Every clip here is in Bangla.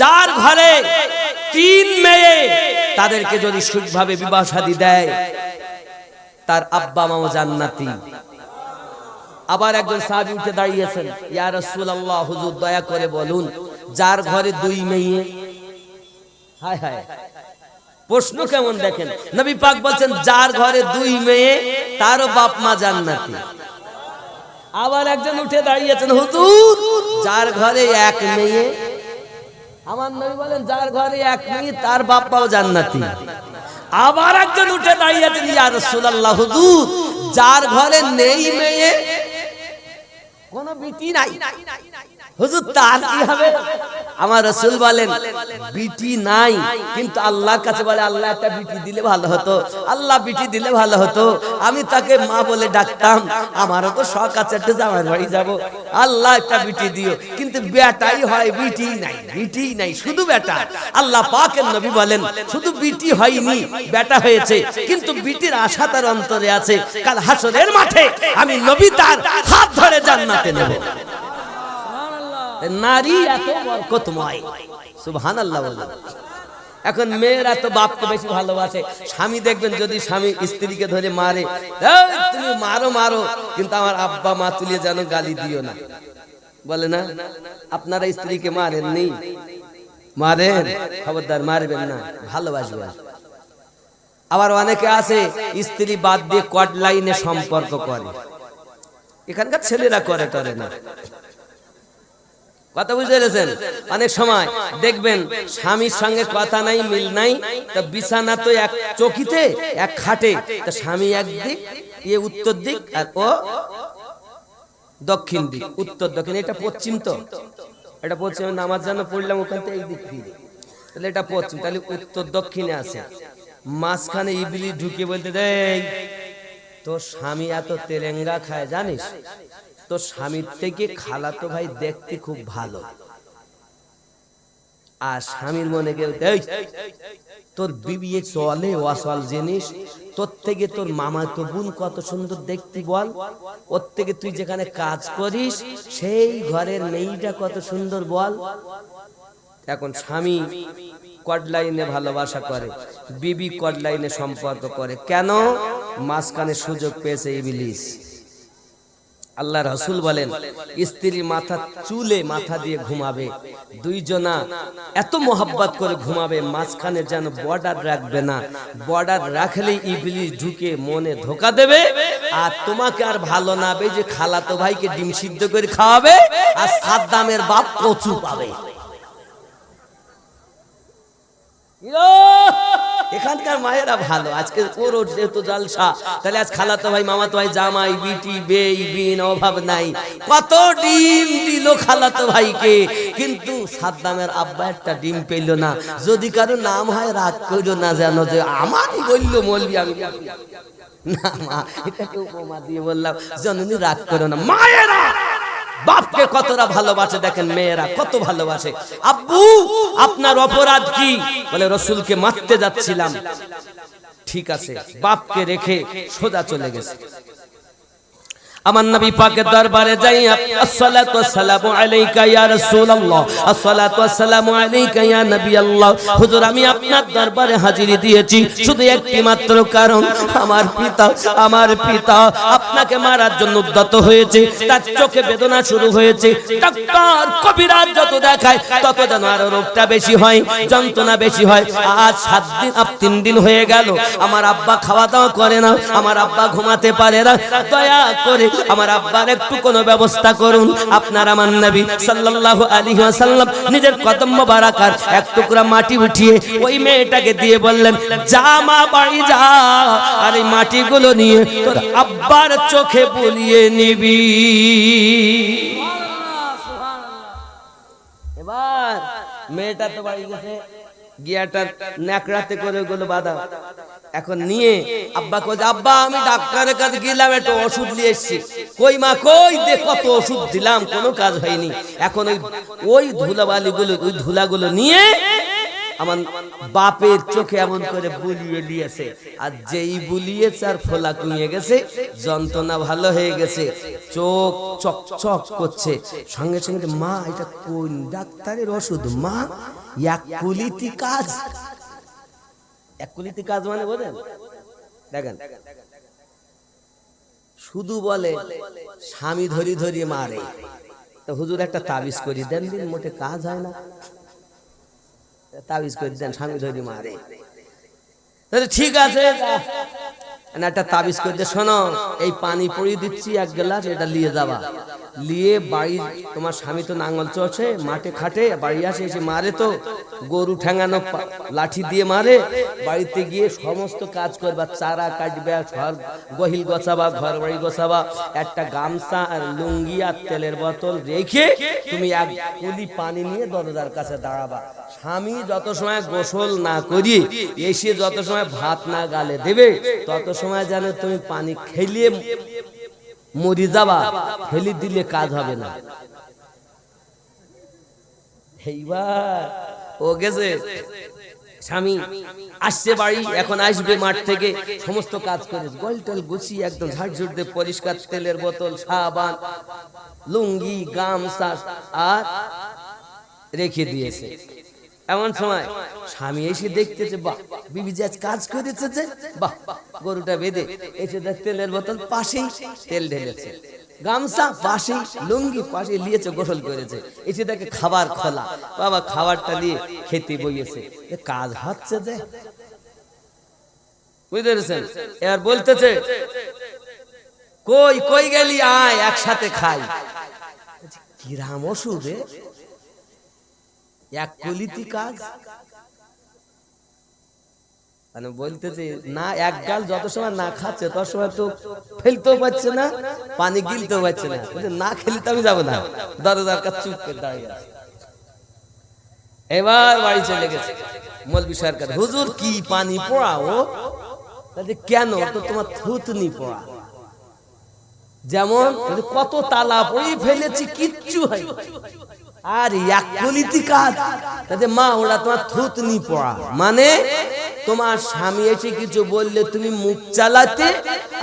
যার ঘরে তিন মেয়ে, তাদেরকে যদি সুখভাবে বিবাহ শাদী দেয়, তার আব্বা মাও জান্নাতি। আবার একজন সাহাবী উঠে দাঁড়িয়েছেন, ইয়া রাসূলুল্লাহ, হুজুর দয়া করে বলুন, যার ঘরে দুই মেয়ে? হায় হায়, প্রশ্ন কেমন দেখেন? নবী পাক বলছেন, যার ঘরে দুই মেয়ে, তারও বাপ মা জান্নাতি। আবার একজন উঠে দাঁড়িয়েছেন, হুজুর, যার ঘরে এক মেয়ে আমার নবী বলেন, যার ঘরে এক মেয়ে তার বাপাও জান্নাতি। আবার একজন উঠে দাঁড়িয়ে আছেন, ইয়া রাসূলুল্লাহ, হুজুর, যার ঘরে নেই মেয়ে কোনো বিটি নাই। হুজুর তার কি হবে? আমার রসুল বলেন, বিটি নাই, কিন্তু আল্লাহর কাছে বলে, আল্লাহ একটা বিটি দিলে ভালো হতো। আল্লাহ বিটি দিলে ভালো হতো। আমি তাকে মা বলে ডাকতাম, আমারও তো শখ আছে, একটা জামাই বাড়ি যাব। আল্লাহ একটা বিটি দিও। কিন্তু বেটাই হয়, বিটি নাই বিটি নাই, শুধু বেটা। আল্লাহ পাকের নবী বলেন, শুধু বিটি হয়নি, বেটা হয়েছে। কিন্তু বিটির আশা তার অন্তরে আছে। কাল হাসরের মাঠে আমি নবী তার হাত ধরে জান্নাতে নেব। নারী এত বরকতময়। সুবহানাল্লাহ বলে। এখন মেয়েরা তো বাপকে বেশি ভালোবাসে। স্বামী দেখবেন যদি স্বামী স্ত্রীকে ধরে মারে তুমি মারো মারো। কিন্তু আমার আব্বা মা তুলে যেন গালি দিও না। বলে না আপনারা স্ত্রীকে মারেন নেই মারেন। খবরদার মারবেন না। ভালোবাসবেন। আবার অনেকে আছে স্ত্রী বাদ দিয়ে কট লাইনে সম্পর্ক করে। এখানকার ছেলেরা করে করে না। কথা বুঝতে পেরেছেন? অনেক সময় দেখবেন, স্বামীর সঙ্গে কথা নাই, মিল নাই, তা বিছানা তো এক চকিতে, এক খাটে। তা স্বামী একদিক ইয়ে উত্তর দিক, আর ও দক্ষিণ দিক। উত্তর, দক্ষিণ, এটা পশ্চিম তো। এটা পশ্চিম নামাজ জানো পড়লাম, ওখান থেকে এই দিক দিয়ে তাহলে এটা পশ্চিম, তাহলে উত্তর, দক্ষিণে আছে। মাঝখানে ইবিলি ঢুকে বলতে দেয় তোর স্বামী এত তেলেঙ্গা খায় জানিস? তোর স্বামীর থেকে খালাতো ভাই দেখতে খুব ভালো। আর স্বামীর মনে কেউ তোর বিবি এ চলে অসল জিনিস। তোর থেকে তোর মামা তো বোন কত সুন্দর দেখতে বল। ওর থেকে তুই যেখানে কাজ করিস, সেই ঘরের মেয়েটা কত সুন্দর বল। এখন স্বামী কডলাইনে ভালোবাসা করে, বিবি কডলাইনে সম্পর্ক করে। কেন? মাঝখানে সুযোগ পেয়েছে ইবলিস। আল্লাহ রসুল বলেন স্ত্রী মাথা চুলে মাথা দিয়ে ঘুমাবে, দুইজনা এত মোহাব্বত করে ঘুমাবে, মাঝখানে যেন বর্ডার রাখবে না। বর্ডার রাখলেই ইবলিস ঢুকে মনে ধোকা দেবে, আর তোমাকে আর ভালো না যে খালাতো ভাইকে ডিম সিদ্ধ করে খাওয়াবে, আর সাদ্দামের বাপ কচু পাবে! এখানকার মায়েরা ভালো। আজকে ওর যেহেতু জালসা, তাহলে আজ খালাতো ভাই, মামাতো ভাই, জামাই, বিটি, বেই, বিন, অভাব নাই। কত ডিম দিল খালাতো ভাইকে। কিন্তু সাদ্দামের আব্বা একটা ডিম পেল না। যদি কারও নাম হয়, রাগ করো না যেন যে আমারই বলল মলবি আমি। না, মা, এটাকে উপমা দিয়ে বললাম জননী রাগ করো না। মায়েরা! বাপকে কতটা ভালোবাসে দেখেন মেয়েরা, কত ভালোবাসে। আব্বু, আপনার অপরাধ কি? বলে, রসুলকে মারতে যাচ্ছিলাম। ঠিক আছে, বাপকে রেখে সোজা চলে গেছে। আমার নবী পাকের দরবারে যাই আসসালাতু ওয়াসসালামু আলাইকা ইয়া রাসূলুল্লাহ, আসসালাতু ওয়াসসালামু আলাইকা ইয়া নবী আল্লাহ হুজুর, আমি আপনার দরবারে হাজিরি দিয়েছি, শুধু একটি মাত্র কারণ, আমার পিতা আমার পিতা আপনাকে মারার জন্য উদ্যত হয়েছে, তার চোখে বেদনা শুরু হয়েছে। ডাক্তার কবিরাজ যত দেখায়, তত যেন আরও রোগটা বেশি হয়, যন্ত্রণা বেশি হয়। আজ সাত দিন আপ তিন দিন হয়ে গেল, আমার আব্বা খাওয়া দাওয়া করে না, আমার আব্বা ঘুমাতে পারে না। দয়া করে আমার আব্বার একটু কোনো ব্যবস্থা করুন। আপনার আমার নবী সাল্লাল্লাহু আলাইহি ওয়াসাল্লাম নিজের কদম মোবারকার এক টুকরা মাটি উঠিয়ে ওই মেয়েটাকে দিয়ে বললেন, যা মা বাড়ি যা, আর এই মাটিগুলো নিয়ে তোর আব্বার চোখে বলিয়ে নিবি। এবার মেয়েটা তো বাড়ি গেছে। গিয়াটা ন্যাকড়াতে করে গেল বাধা। এখন নিয়ে আব্বা কই আব্বা আমি ডাক্তারের কাছে গেলাম একটা ওষুধ নিয়ে এসেছি। কই মা কই দে কত ওষুধ দিলাম কোনো কাজ হয়নি। এখন ওই ওই ধুলাবালিগুলো ওই ধুলাগুলো নিয়ে আমার বাপের চোখে এমন করে বুলিয়ে দিয়েছে। আর যেই বুলিয়েছে আর ফোলা কমিয়ে গেছে, যন্ত্রণা ভালো হয়ে গেছে। চোখ চকচক করছে। সঙ্গে সঙ্গে মা, এটা কোন ডাক্তারের ওষুধ? মা, এক কুলিতি কাজ। এক কুলিতি কাজ মানে বোঝেন? দেখেন। শুধু বলে, স্বামী ধরি ধরি মারে। তো হুজুর একটা তাবিজ করি, দেন দিন মোটে কাজ হয় না। তাবিজ করে দেন স্বামী ধরি মারে। তাহলে ঠিক আছে। না একটা তাবিজ করে দে শোনো এই পানি পড়িয়ে দিচ্ছি এক গ্লাস এটা নিয়ে যাবা। নিয়ে বাড়ি, তোমার স্বামী তো নাঙ্গল চলছে মাঠে খাটে, বাড়ি আসে এসে মারে তো, গরু ঠেঙানো লাঠি দিয়ে মারে, বাড়িতে গিয়ে সমস্ত কাজ করবা, চারা কাটবে ঘর গহিল গোছাবা ঘর বাড়ি গোছাবা, একটা গামছা আর লুঙ্গি আর তেলের বোতল রেখে তুমি এক কুলি পানি নিয়ে দরজার কাছে দাঁড়াবা। স্বামী যত সময় গোসল না করি, এসে যত সময় ভাত না গালে দেবে, তত সময় যেন তুমি পানি খেলিয়ে মরি যাবা, ফেলি দিলে কাজ হবে না। ও গেছে। স্বামী, আসছে বাড়ি, এখন আসবে মাঠ থেকে, সমস্ত কাজ করে গল টল গুছিয়ে একদম ঝাড়ঝুট দিয়ে পরিষ্কার তেলের বোতল, সাবান, লুঙ্গি, গামছা, আর রেখে দিয়েছে। এমন সময় স্বামী এসে দেখতেছে বাহ বিবি যে আজ কাজ করেছে যে বাহ গরুটা বেঁধে এসে দেখ তেলের বোতল পাশেই তেল ঢেলেছে গামছা পাশে লুঙ্গি পাশে নিয়েছে গোসল করেছে এসে দেখে খাবার খোলা বাবা খাবারটা দিয়ে খেতে বইয়েছে কাজ হচ্ছে যে বুঝতে পেরেছেন এবার বলতেছে কই কই গেলি আয় একসাথে খাই কিরাম ওষুধ এক কলিতি কাজ। মানে বলতেছে, না, এক গাল যত সময় না খাচ্ছে, তত সময় তো ফেলতেও পারছে না, পানি গিলতেও পারছে না। না খেলে তো আমি যাব না। দরজার কাছে চুপ করে দাঁড়িয়ে। এবার বাড়ি চলে গেছে। মলবি সরকার হুজুর, কি পানি পড়াও তাহলে কেন? তো তোমার থুতনি পড়া। যেমন, কত তালা পড়ি ফেলেছি, কিচ্ছু হয় আর এক কলিতি কাজ তাতে মা ওরা তোমার থুতনি পড়া। মানে তোমার স্বামী এসে কিছু বললে তুমি মুখ চালাতে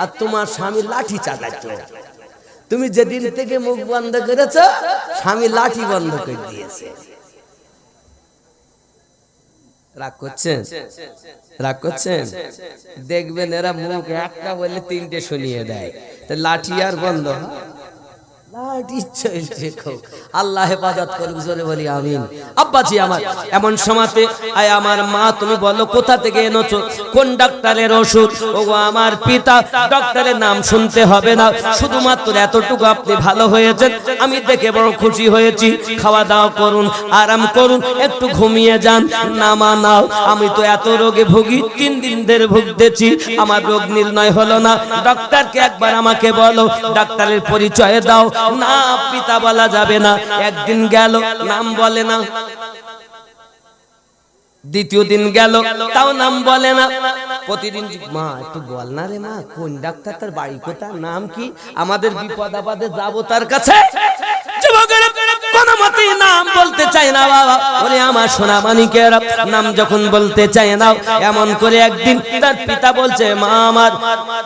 আর তোমার স্বামী লাঠি চালাতে। তুমি যেদিন থেকে মুখ বন্ধ করেছ, স্বামী লাঠি বন্ধ করে দিয়েছে। রাগ করছেন? রাগ করছেন? দেখবেন এরা মুখ একটা বলে তিনটে শুনিয়ে দেয়। লাঠি আর বন্ধ আল্লাহ হেফাজত করুক, জোরে বলি আমিন। আব্বাজি আমার, এমন সমাতে আয় আমার মা, তুমি বলো, কোথা থেকে এনেছো? কোন ডাক্তারের ওষুধ? ও আমার পিতা, ডাক্তারের নাম শুনতে হবে না। শুধুমাত্র এতটুকু আপনি ভালো হয়েছেন। আমি দেখে বড় খুশি হয়েছি। খাওয়া দাওয়া করুন, আরাম করুন, একটু ঘুমিয়ে যান, নামা নাও। আমি তো এত রোগে ভুগি, তিন দিন ধরে ভুগতেছি। আমার রোগ নির্ণয় হলো না। ডাক্তারকে একবার আমাকে বলো, ডাক্তারের পরিচয় দাও। না পিতা বলা যাবে না। একদিন গেল, নাম বলে না। দ্বিতীয় দিন গেল, তাও নাম বলে না। প্রতিদিন, মা, একটু বল না রে মা, কোন ডাক্তার, তার বাড়ি কোথায়, নাম কি? আমাদের বিপদ আপদে যাব তার কাছে। মতেই নাম বলতে চায় না বাবা। ওরে আমার সোনা নাম যখন বলতে না, এমন করে একদিন তার পিতা বলছে, মা আমার,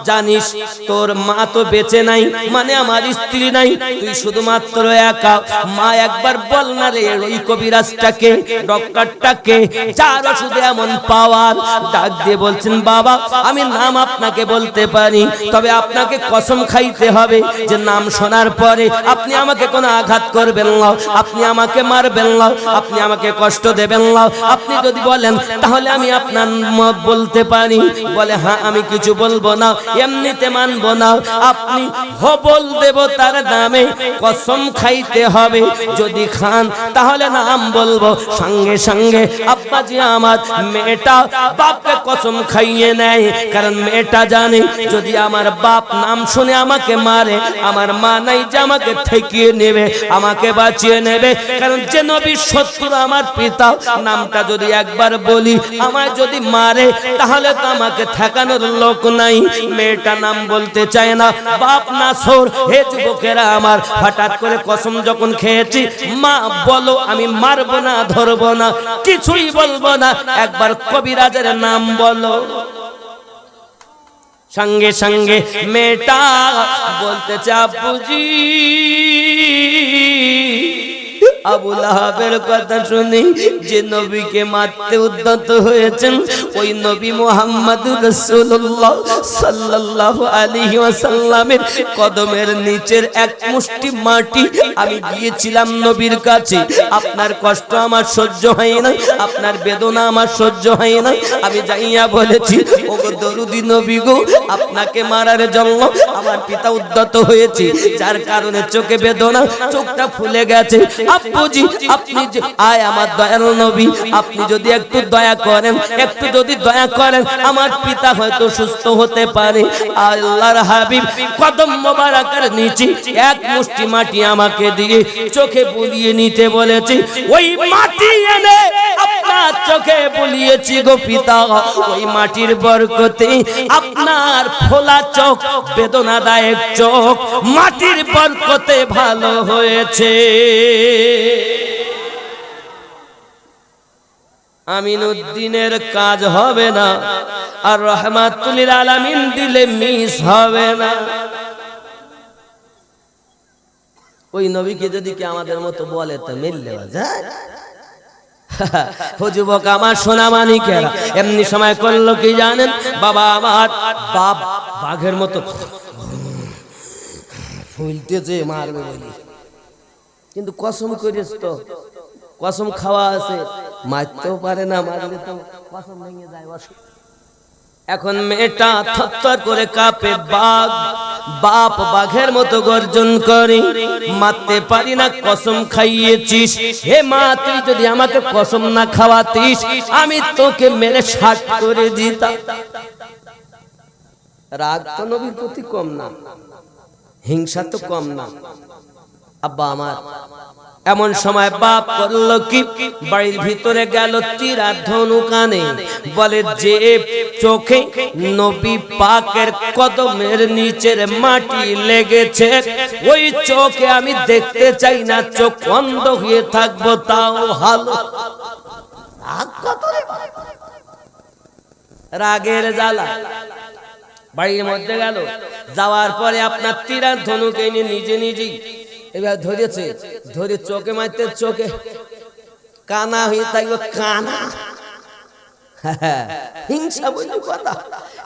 জানিস, তোর মা তো বেঁচে নাই মানে আমার স্ত্রী নাই, তুই শুধুমাত্র একা। মা একবার বল না রে, ওই কবিরাজটাকে, ডক্টরটাকে চার ওষুধে এমন পাওয়ার। ডাক দিয়ে বলছেন, বাবা, আমি নাম আপনাকে বলতে পারি, তবে আপনাকে কসম খাইতে হবে যে, নাম শোনার পরে আপনি আমাকে কোনো আঘাত করবেন না। আপনি আমাকে মারবেন না, আপনি আমাকে কষ্ট দেবেন না। আপনি যদি বলেন, তাহলে আমি আপনার মত বলতে পারি। বলে হ্যাঁ আমি কিছু বলব না, এমনিতে মানবো না। আপনি হবল দেবতার নামে কসম খাইতে হবে। যদি খান, তাহলে নাম বলব। সঙ্গে সঙ্গে আব্বাজি আমার মেয়েটা বাপকে কসম খাইয়ে নেয়। কারণ মেয়েটা জানে, যদি আমার বাপ নাম শুনে আমাকে মারে, আমার মা নাই যে আমাকে ঠেকিয়ে নেবে, আমাকে বাঁচিয়ে নেবে। কারণ যে নবী শত্রু আমার পিতা, নামটা যদি একবার বলি, আমায় যদি মারে, তাহলে তো আমাকে ঠেকানোর লোক নাই। মেয়েটা নাম বলতে চায় না, বাপ না সোর, হে যুবকেরা আমার, হঠাৎ করে কসম যখন খেয়েছি, মা বলো, আমি মারবো না, ধরবো না, কিছুই বলব না, একবার কবিরাজের নাম বলো। সঙ্গে সঙ্গে মেয়েটা বলতে চা আবুল কথা শুনি যে নবীকে মারতে উদ্যত হয়েছেন, ওই নবী মোহাম্মদ রসুল্লাহ সাল্লাল্লাহু আলাইহি ওয়াসাল্লামের কদমের নিচের এক মুষ্টি মাটি আমি গিয়েছিলাম নবীর কাছে। আপনার কষ্ট আমার সহ্য হয় না আপনার বেদনা আমার সহ্য হয় না আমি যাইয়া বলেছি, ওগো দরুদি নবী গো, আপনাকে মারার জন্য আমার পিতা উদ্যত হয়েছে। যার কারণে চোখে বেদনা, চোখটা ফুলে গেছে। আব্বুজি আপনি আয় আমার দয়াল নবী, আপনি যদি একটু দয়া করেন, একটু যদি দয়া করেন, আমার পিতা হয়তো সুস্থ হতে পারে। আল্লাহর হাবিব, কদম মোবারকের নিচে এক মুষ্টি মাটি আমাকে দিয়ে চোখে বুলিয়ে নিতে বলেছে। ওই মাটি এনে আপনার চোখে বুলিয়েছি গো পিতা। ওই মাটির বরকতে আপনার ফোলা চোখ, বেদনাদায়ক চোখ মাটির বরকতে ভালো হয়েছে। আমিনুদ্দিনের কাজ হবে না, আর রহমাতুল্লিল আলামিন দিলে মিস হবে না। ওই নবীকে যদি কি আমাদের মতো বলে, তো মিললে যায়। যুবক আমার এমনি সময় করল কি জানেন? বাবা, আমার বাপ বাঘের মতো ফুলতেছে মারবে বলি। কিন্তু কসম করিস তো, কসম খাওয়া আছে, মারতেও পারে না, মারলে তো কসম ভেঙে যায়, অসুখ। এখন মেয়েটা থরথর করে কাঁপে, বাঘ, বাপ বাঘের মতো গর্জন করে, মারতে পারি না, কসম খাইয়েছিস। হে মা, তুই যদি আমাকে কসম না খাওয়াতিস, আমি তোকে মেরে ষাট করে দিতাম। রাগ তো নবীর প্রতি কম না, হিংসা তো কম না। আব্বা আমার, এমন সময় বাপ করল কি বাড়ির ভিতরে গেল তীরা ধনু কানে বলে, যে চোখে নবী পাকের কদমের নিচের মাটি লেগেছে, ওই চোখে আমি দেখতে চাই না, চোখ অন্ধ হয়ে থাকব তাও ভালো? রাগের জ্বালা বাড়ির মধ্যে গেল, যাওয়ার পরে আপনার তীরা ধনুকে নিয়ে নিজে নিজেই এবার ধরেছে, ধরে চোখে মারতে চোখে কানা হয়ে থাকবে কানা। হিংসা বলি কথা।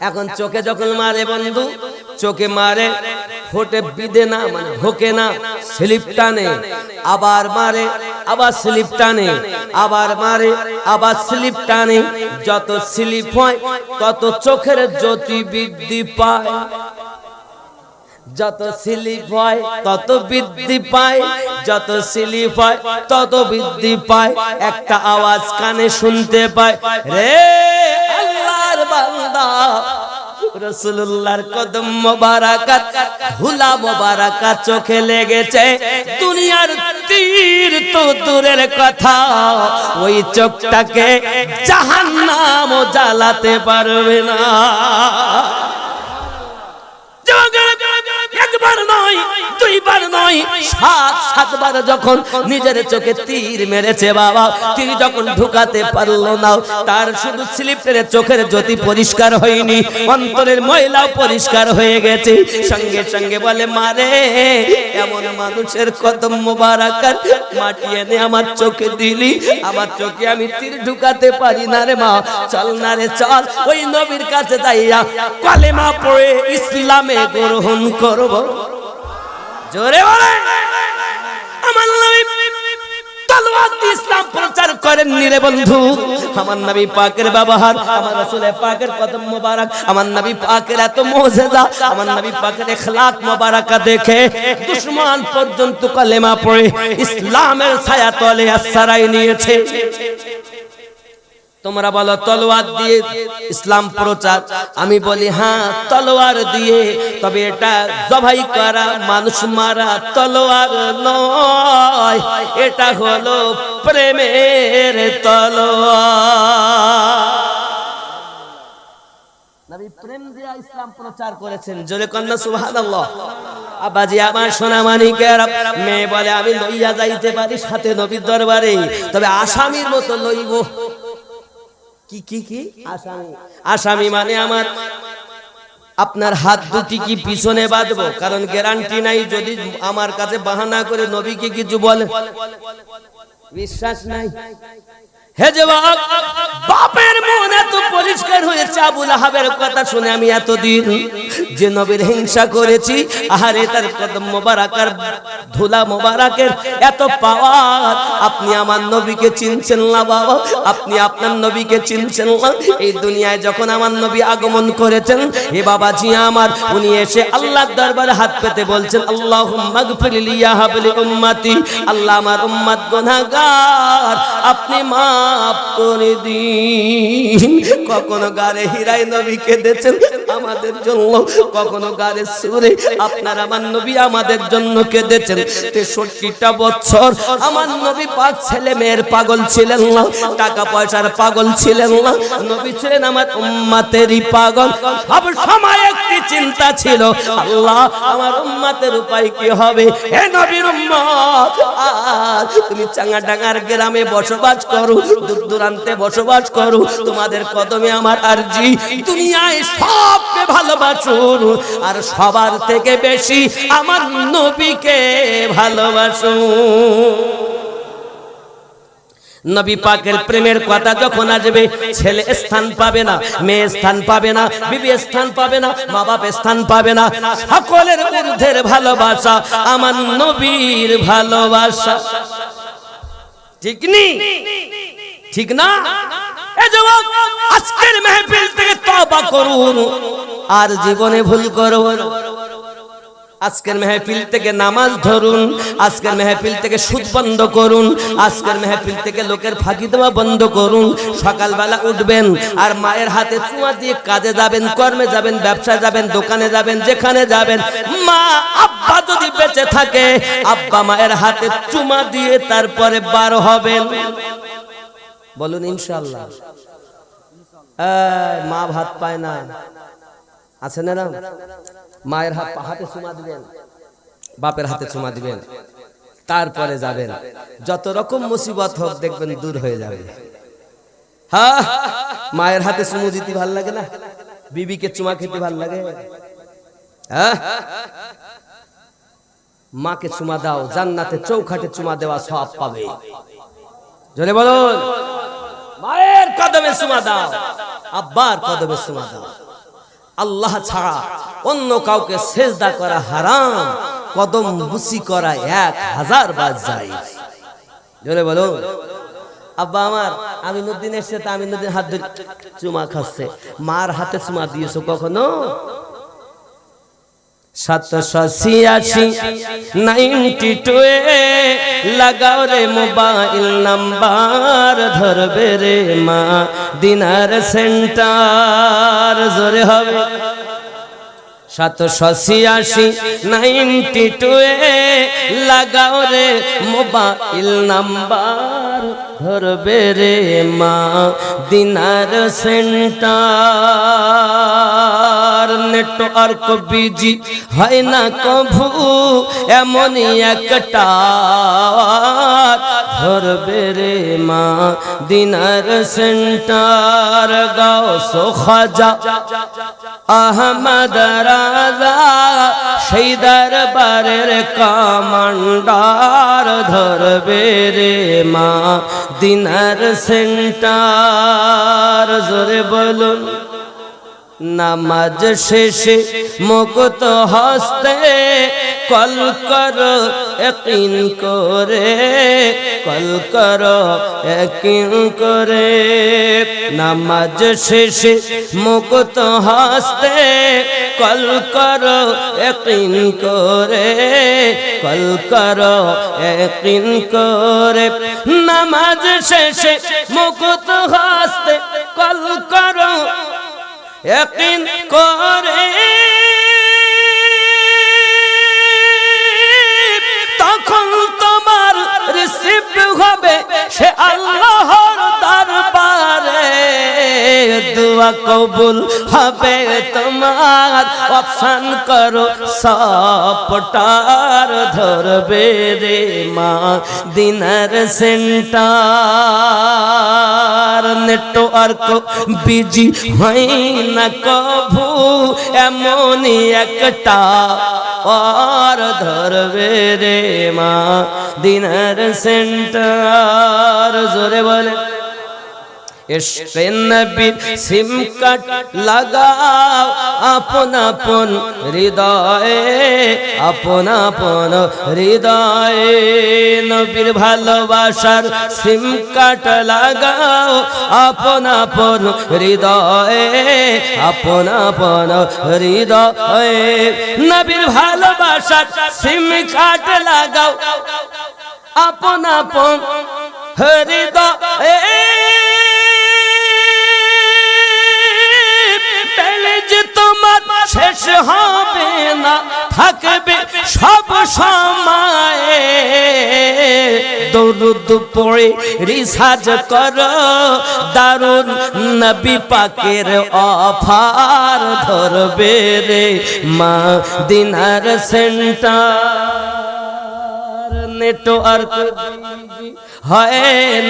এখন চোখে যখন মারে বন্ধু, চোখে মারে ফোটে বিদে না মানে হোকে না, স্লিপ টানে, আবার মারে, আবার স্লিপ টানে, আবার মারে, আবার স্লিপ টানে। যত স্লিপ হয়, তত চোখের জ্যোতি বৃদ্ধি পায়। যত স্লিপ হয়, তত বৃদ্ধি পায়। যত স্লিপ হয়, তত বৃদ্ধি পায়। একটা আওয়াজ কানে শুনতে পায়। রে আল্লাহর বান্দা রসুল্লাহর কদম মোবারাকাত হুলা মোবারাকাত চোখে লেগেছে। দুনিয়ার তীর তো দূরের কথা, ওই চোখটাকে জাহান্নাম জ্বালাতে পারবে না। একবার নয়, দুইবার নয়, সাত, সাতবার যখন নিজের চোখে তীর মেরেছে বাবা, তীর যখন ঢুকাতে পারল না, তার শুধু স্লিপের চোখের জ্যোতি পরিষ্কার হয়নি, অন্তরের ময়লাও পরিষ্কার হয়ে গেছে। সঙ্গে সঙ্গে বলে মারে এমন মানুষের কদম মোবারাকার মাটি এনে আমার চোখে দিলি, আমার চোখে আমি তীর ঢুকাতে পারি না রে মা, চল না রে, চল। ওই নবীর কাছে যাইয়া কালেমা পড়ে ইসলামে গ্রহণ করব। জোরে বলে আমার নবী তলোয়ার দিয়ে ইসলাম প্রচার করেন নিরে বন্ধু। আমার নবী পাকের ব্যবহার, আমার রাসূলের পাকের কদম মোবারক, আমার নবী পাকের এত মুজিজা আমার নবী পাকের ইখলাক মোবারকা দেখে দুশমন পর্যন্ত কলেমা পড়ে ইসলামের ছায়া তলে আশ্রয় নিয়েছে। তোমরা বলো, তলোয়ার দিয়ে ইসলাম প্রচার। আমি বলি হ্যাঁ তলোয়ার দিয়ে। তবে এটা জবাই করা মানুষ মারা তলোয়ার নয়। এটা হলো প্রেমের তলোয়ার। ইসলাম প্রচার করেছেন। আবাজি আমার সোনা মেয়ে বলে, আমি লইয়া যাইতে পারি সাথে নবীর দরবারে। তবে আসামির মতো লইব। কি কি কি? আসামি। আসামি মানে আমার আপনার হাত দুটি কি পিছনে বাঁধবো? কারণ গ্যারান্টি নাই, যদি আমার কাছে বাহানা করে নবীকে কিছু বলে। বিশ্বাস নাই। হে জবাব, বাপের মন এত পরিষ্কার হয়েছে, আবুল আহাবের কথা শুনে আমি এতদিন যে নবীর হিংসা করেছি, আহারে তার কদম ধুলা মোবারকের এত পাওয়ার, আপনি আমার নবীকে চিনছেন না বাবা, আপনি আপনার নবীকে চিনছেন না। এই দুনিয়ায় যখন আমার নবী আগমন করেছেন হে বাবা জি আমার, উনি এসে আল্লাহর দরবারে হাত পেতে বলছেন আল্লাহ আল্লাহ আমার উম্মত গুনাহগার, আপনি মাফ করে দিন। কখনো গারে হিরাই নবী কেঁদেছেন আমাদের জন্য, কখনো গারে সুরে আপনার আমার নবী আমাদের জন্য কেঁদেছেন। তেষট্টিটা বছর আমার নবী পাঁচ ছেলে মেয়ের পাগল ছিলেন না, টাকা পয়সার পাগল ছিলেন না। নবী ছিলেন আমার উম্মাতেরই পাগল। সব সময় একটি চিন্তা ছিল, আল্লাহ, আমার উম্মাতের উপায় কি হবে? হে নবীর উম্মত, আজ তুমি চাঙ্গা ডাঙ্গার গ্রামে বসবাস করো দূর দূরান্তে বসবাস করো। তোমাদের কদমে আমার আরজি। দুনিয়ায় সবকে ভালোবাসুন। আর সবার থেকে বেশি আমার নবীকে ভালোবাসুন। নবী পাকের প্রেমের কথা যখন আসবে, ছেলে স্থান পাবে না, মেয়ে স্থান পাবে না, বিবি স্থান পাবে না, মা বাপ স্থান পাবে না। সকলের ঊর্ধ্বের ভালোবাসা, আমার নবীর ভালোবাসা। ঠিক নি? ঠিক না? আজকের মেহফিল থেকে তওবা করুন, আর জীবনে ভুল করুন। আজকের মেহফিল থেকে নামাজ ধরুন, আজকের মেহফিল থেকে সুদ বন্ধ করুন, আজকের মেহফিল থেকে লোকের ফাঁকি দেওয়া বন্ধ করুন। সকালবেলা উঠবেন, আর মায়ের হাতে চুমা দিয়ে কাজে যাবেন, কর্মে যাবেন, ব্যবসায় যাবেন, দোকানে যাবেন, যেখানে যাবেন। মা, আব্বা যদি বেঁচে থাকে, আব্বা মায়ের হাতে চুমা দিয়ে তারপরে বার হবেন। বলুন ইনশাল্লাহ মা ভাত পায় না। আছে না না মায়ের হাত হাতে চুমা দিবেন। বাপের হাতে চুমা দিবেন। তারপরে যাবেন। যত রকম মুসিবত হোক, দেখবেন দূর হয়ে যাবে। মায়ের হাতে চুমু দিতে ভালো লাগে না? বিবিকে চুমা খেতে ভালো লাগে? হ্যাঁ মাকে চুমা দাও, জান্নাতে চৌখাটে চুমা দেওয়া সব পাবে। জোরে বলুন। মায়ের কদমে চুমা দাও, আব্বার কদমে সুমা দাও। আল্লাহ ছাড়া অন্য কাউকে সেজদা করা হারাম, কদম বুসি করা এক হাজার বার যায়। জোরে বলো আব্বা আমার আমি আমিনুদ্দিন এসছে তা আমি আমিনুদ্দিন হাত ধরে চুমা খাচ্ছে। মার হাতে চুমা দিয়েছ কখনো? সাতশো ছিয়াশি, নাইনটি টু লাগাও রে মোবাইল নাম্বার ধরবে রে মা দিনার সেন্টার জোরে হবে। সাতশো ছিয়াশি, নাইনটি টু লাগাও রে মোবাইল নাম্বার, ধরবে রে মা দিনার সেন্টার। নেটওয়ার্ক বিজি হয় না কভু, এমনই একটা। ধরবে রে মা দিনার সেন্টার, গাও সো খাজা আহমদ রাজা, সেই দরবারের কামান্ডার ধরবে রে মা, দিনার সেন্টার। জোরে বলুন, নামাজ শেষে মুক্ত হস্তে কল করো একিন করে, কল করো একিন করে। নামাজ শেষে মুকুত হাসতে কল করো একিন করে, কল করো একিন করে। নামাজ শেষে মুকুত হাসতে কল করো একিন করে। হবে সে দরবারে দোয়া কবুল হবে তোমার। অপশন করো, সপটার ধরবে রে মা। দিনার সেন্টার, নেটওয়ার্ক বিজি হয় না কভু। এমনই একটা আর ধরবে রে মা। দিনার সেন্টার, জোরে বলে। নবীর সিম কাট লাগাও, আপন আপন হৃদয়ে, আপন আপন হৃদয়ে। নবীর ভালোবাসার সিম কাট লাগাও, আপন আপন হৃদয়ে, আপন আপন হৃদয়ে। নবীর ভালোবাসার সিম কাট লাগাও, আপন আপন হৃদয়ে। শেষ হবে না, থাকবে সব সময়। দরুদ পড়ে, রিসাজ কর, দারুণ নবী পাকের অফার ধরবে রে মা দিনার সেন্টার। নেটওয়ার্ক হয়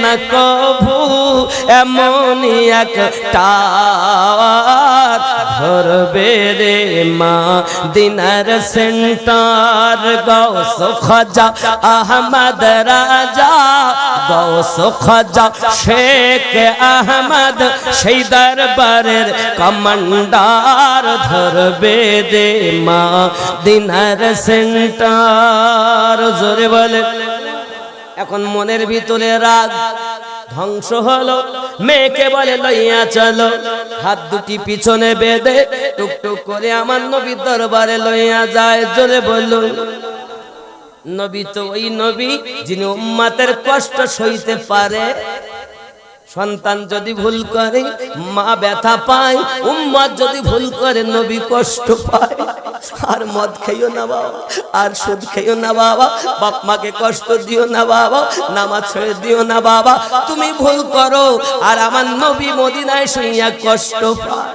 না কভু, এমনই একটা ধরবে রে মা, দিনার সেন্টার, গৌস খাজা, আহমদ রাজা, গৌস খাজা, শেখ আহমদ, সেই দরবারের কমান্ডার ধরবে রে মা, দিনার সেন্টার, জোরে বলে। এখন মনের ভিতরে রাগ। ধ্বংস হলো। মেয়েকে বলে, লইয়া চলো। হাত দুটি পিছনে বেঁধে টুকটুক করে আমার নবীর দরবারে লইয়া যায়, জোরে বলুন নবী তো ওই নবী যিনি উম্মাতের কষ্ট সইতে পারে। সন্তান যদি ভুল করে, মা ব্যথা পায় উম্মাদ যদি ভুল করে, নবী কষ্ট পায়। আর মদ খেয়েও না বাবা, আর সুদ খেয়েও না বাবা, বাপ মাকে কষ্ট দিও না বাবা নামা ছেড়ে দিও না বাবা। তুমি ভুল করো, আর আমার নবী মদিনায় শুনিয়া কষ্ট পায়।